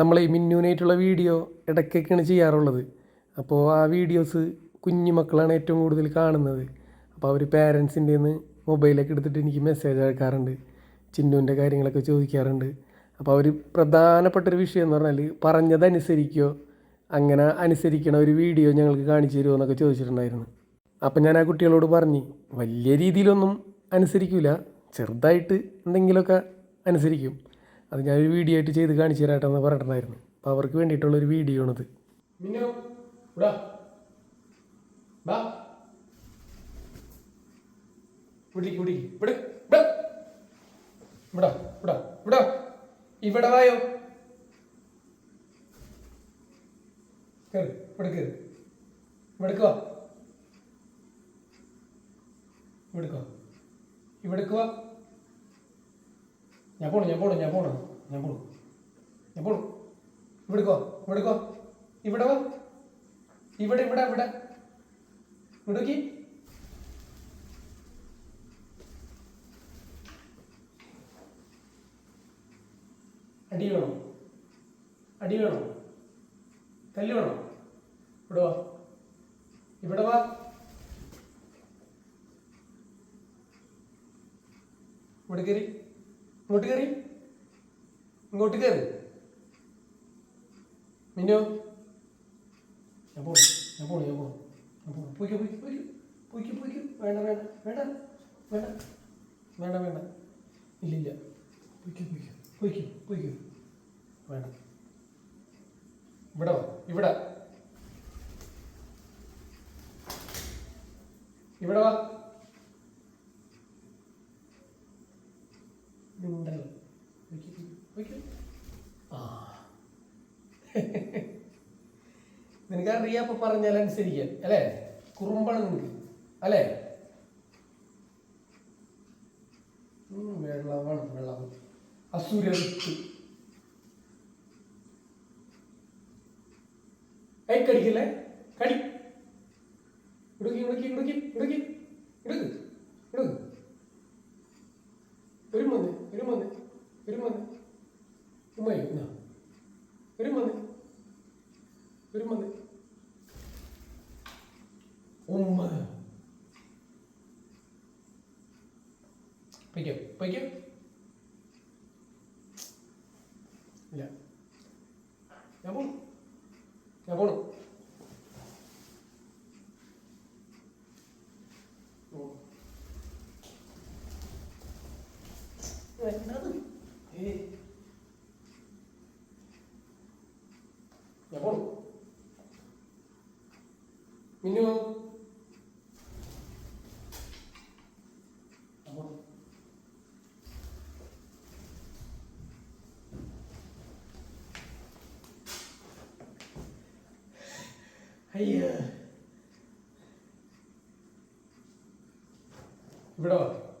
നമ്മൾ ഈ മിന്നുവിനായിട്ടുള്ള വീഡിയോ ഇടയ്ക്കൊക്കെയാണ് ചെയ്യാറുള്ളത്. അപ്പോൾ ആ വീഡിയോസ് കുഞ്ഞു മക്കളാണ് ഏറ്റവും കൂടുതൽ കാണുന്നത്. അപ്പോൾ അവർ പേരൻസിന്റെ നിന്ന് മൊബൈലൊക്കെ എടുത്തിട്ട് എനിക്ക് മെസ്സേജ് അയക്കാറുണ്ട്. ചിന്നുവിന്റെ കാര്യങ്ങളൊക്കെ ചോദിക്കാറുണ്ട്. അപ്പോൾ അവർ പ്രധാനപ്പെട്ടൊരു വിഷയം എന്ന് പറഞ്ഞാൽ പറഞ്ഞതനുസരിക്കോ അങ്ങനെ അനുസരിക്കണ ഒരു വീഡിയോ ഞങ്ങൾക്ക് കാണിച്ചു തരുമോ എന്നൊക്കെ ചോദിച്ചിട്ടുണ്ടായിരുന്നു. അപ്പം ഞാൻ ആ കുട്ടികളോട് പറഞ്ഞു വലിയ രീതിയിലൊന്നും അനുസരിക്കില്ല ചെറുതായിട്ട് എന്തെങ്കിലുമൊക്കെ അനുസരിക്കും. അത് ഞാൻ ഒരു വീഡിയോ ആയിട്ട് ചെയ്ത് കാണിച്ചു തരാട്ടെന്ന് പറഞ്ഞിട്ടുണ്ടായിരുന്നു. അപ്പോൾ അവർക്ക് വേണ്ടിയിട്ടുള്ളൊരു വീഡിയോ ആണിത്. ഇവിടാ വായോ. ഇവിടെ വാ. വാ. വാ. ഞാൻ പോണു ഞാൻ പോണു ഞാൻ പോണു. ഞാൻ പോണു ഞാൻ പോണു ഇവിടേക്ക് ഇവിടേക്ക് ഇവിടെ വാ. ഇവിടെ ഇവിടെ ഇവിടെ. ഇവിടേക്ക് അടി വേണോ? അടി വേണോ? കല്ല് വേണോ? ഇവിടെ വാ. ഇവിടെ വാ. ഇവിടെ കയറി. ഇങ്ങോട്ട് കയറി. ഇങ്ങോട്ട് കയറി മിന്നോ. ഞാൻ പോണു ഞാൻ പോണു ഞാൻ പോണു. ഞാൻ പോണു. പോയിക്കോ പോയിക്കോ പോയിക്കോ. പോയിക്കോ വേണ്ട വേണ്ട വേണ്ട വേണ്ട. വേണ്ട വേണ്ട. ഇല്ല പോയിക്കോ പോയിക്കോ പോയിക്കോ പോയിക്കോ. വേണ്ട. ഇവിടെ ഇവിടെ. ഇവിടെ വാ മിണ്ടല്ല പോയിക്കോ, പോയിക്കോ. ആ. നിനക്കറിയാം അനുസരിക്കാൻ അല്ലേ? കുറുമ്പാണ് നിനക്ക് അല്ലേ വെള്ളമാണ് വെള്ളം. അസുരവിത്ത്. കൈ കടിക്കില്ലേ? കടി. ഇടുക്കി ഇടുക്കി ഇടുക്കി ഇടുക്കി. ഇടുക്ക് ഒരു മന്ന് ഒരു മന്ന് ഒരു മന്ന് എന്നാ ഒരു മതി. ഒരു മതി. ഉമ്മ. പൊയ്ക്കോ. ഞാൻ പോണു ഇവിടെ വാ.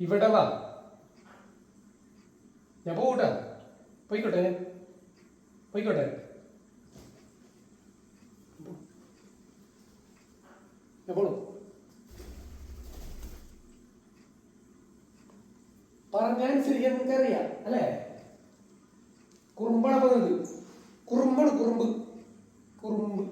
ഇവിടെ വാ. ഞാൻ പോകൂട്ടാ പോയിക്കോട്ടെ. പോയിക്കോട്ടെ. ഞാൻ പോണു പറഞ്ഞനുസരിക്കാൻ നിനക്കറിയാം അല്ലേ കുറുമ്പാണ് പറഞ്ഞത് കുറുമ്പാണ് കുറുമ്പ് കുറുമ്പ്